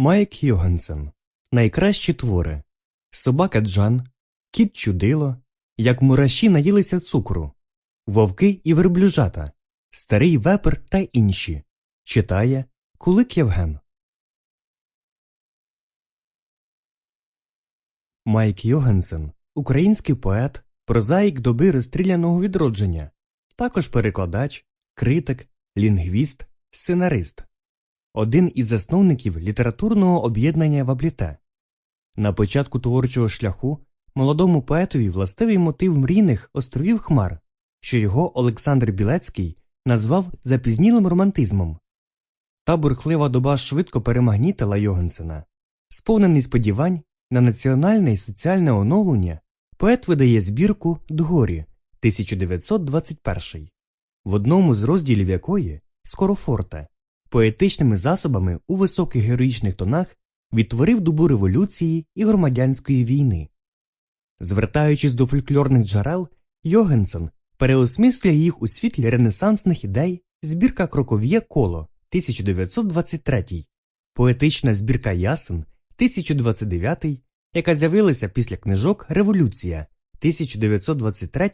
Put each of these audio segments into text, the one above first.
Майк Йогансен. Найкращі твори. Собака Джан, Кіт Чудило, Як мураші наїлися цукру, Вовки і верблюжата, Старий вепер та інші. Читає Кулик Євген. Майк Йогансен український поет, прозаїк доби розстріляного відродження, також перекладач, критик, лінгвіст, сценарист, один із засновників літературного об'єднання Вабліте. На початку творчого шляху молодому поетові властивий мотив мрійних островів Хмар, що його Олександр Білецький назвав запізнілим романтизмом. Та бурхлива доба швидко перемагнітила Йогансена. Сповнений сподівань на національне і соціальне оновлення, поет видає збірку Дгорі 1921, в одному з розділів якої Скорофорте, поетичними засобами у високих героїчних тонах відтворив добу революції і громадянської війни. Звертаючись до фольклорних джерел, Йогенсен переосмислює їх у світлі ренесансних ідей збірка Кроков'є коло 1923, поетична збірка Ясен 1029, яка з'явилася після книжок Революція 1923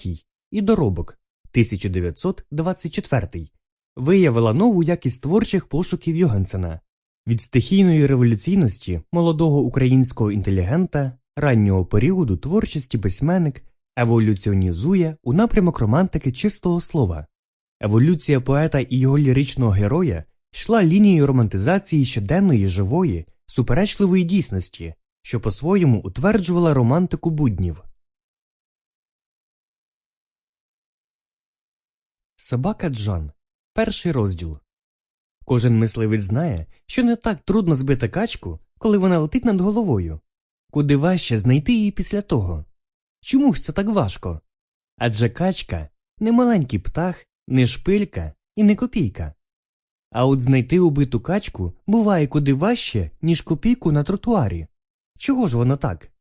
і Доробок 1924, виявила нову якість творчих пошуків Йогансена від стихійної революційності молодого українського інтелігента раннього періоду творчості письменник еволюціонізує у напрямок романтики чистого слова. Еволюція поета і його ліричного героя йшла лінією романтизації щоденної живої, суперечливої дійсності, що по-своєму утверджувала романтику буднів. Собака Джан. Перший розділ. Кожен мисливець знає, що не так трудно збити качку, коли вона летить над головою. Куди важче знайти її після того. Чому ж це так важко? Адже качка не маленький птах, не шпилька і не копійка. А от знайти убиту качку буває куди важче, ніж копійку на тротуарі. Чого ж воно так?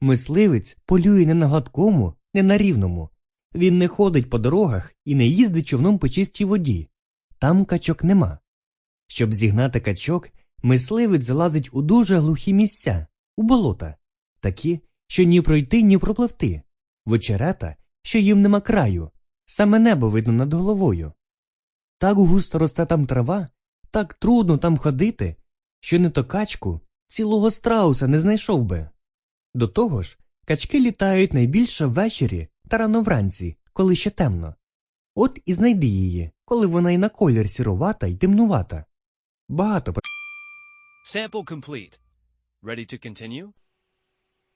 Мисливець полює не на гладкому, не на рівному. Він не ходить по дорогах і не їздить човном по чистій воді. Там качок нема. Щоб зігнати качок, мисливець залазить у дуже глухі місця, у болота, такі, що ні пройти, ні пропливти, в очерета, що їм нема краю, саме небо видно над головою. Так густо росте там трава, так трудно там ходити, що не то качку цілого страуса не знайшов би. До того ж, качки літають найбільше ввечері та рано вранці, коли ще темно. От і знайди її, коли вона й на колір сіровата й темнувата. Багато Sample complete. Ready to continue?